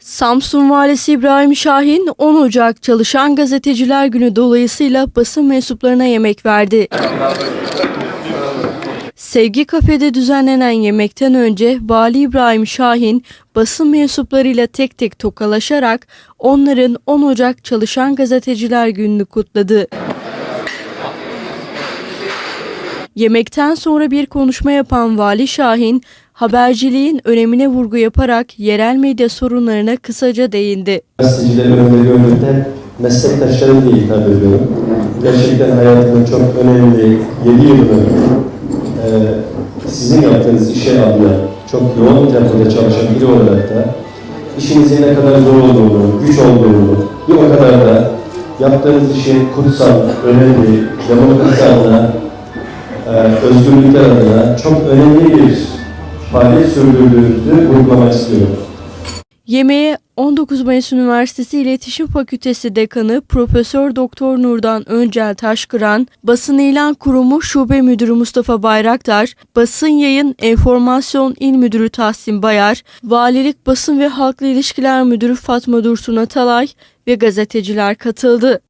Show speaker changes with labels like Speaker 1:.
Speaker 1: Samsun Valisi İbrahim Şahin 10 Ocak Çalışan Gazeteciler Günü dolayısıyla basın mensuplarına yemek verdi. Sevgi Kafede düzenlenen yemekten önce Vali İbrahim Şahin basın mensuplarıyla tek tek tokalaşarak onların 10 Ocak Çalışan Gazeteciler Günü'nü kutladı. Yemekten sonra bir konuşma yapan Vali Şahin, haberciliğin önemine vurgu yaparak yerel medya sorunlarına kısaca değindi.
Speaker 2: Gazetecilerin önleri önünde meslektaşlarım diye hitap ediyorum. Gerçekten hayatımın çok önemli 7 yılını e, sizin yaptığınız işe adına çok yoğun bir tempoda çalışan biri olarak da işinizin ne kadar zor olduğunu, güç olduğunu, bir o kadar da yaptığınız işin kutsal, önemli, demokrasi adına, e, özgürlükler adına çok önemli bir faaliyet sürdürdüğünüzü vurgulamak istiyorum.
Speaker 1: Yemeğe 19 Mayıs Üniversitesi İletişim Fakültesi Dekanı Profesör Doktor Nurdan Öncel Taşkıran, Basın İlan Kurumu Şube Müdürü Mustafa Bayraktar, Basın Yayın Enformasyon İl Müdürü Tahsin Bayar, Valilik Basın ve Halkla İlişkiler Müdürü Fatma Dursun Atalay ve gazeteciler katıldı.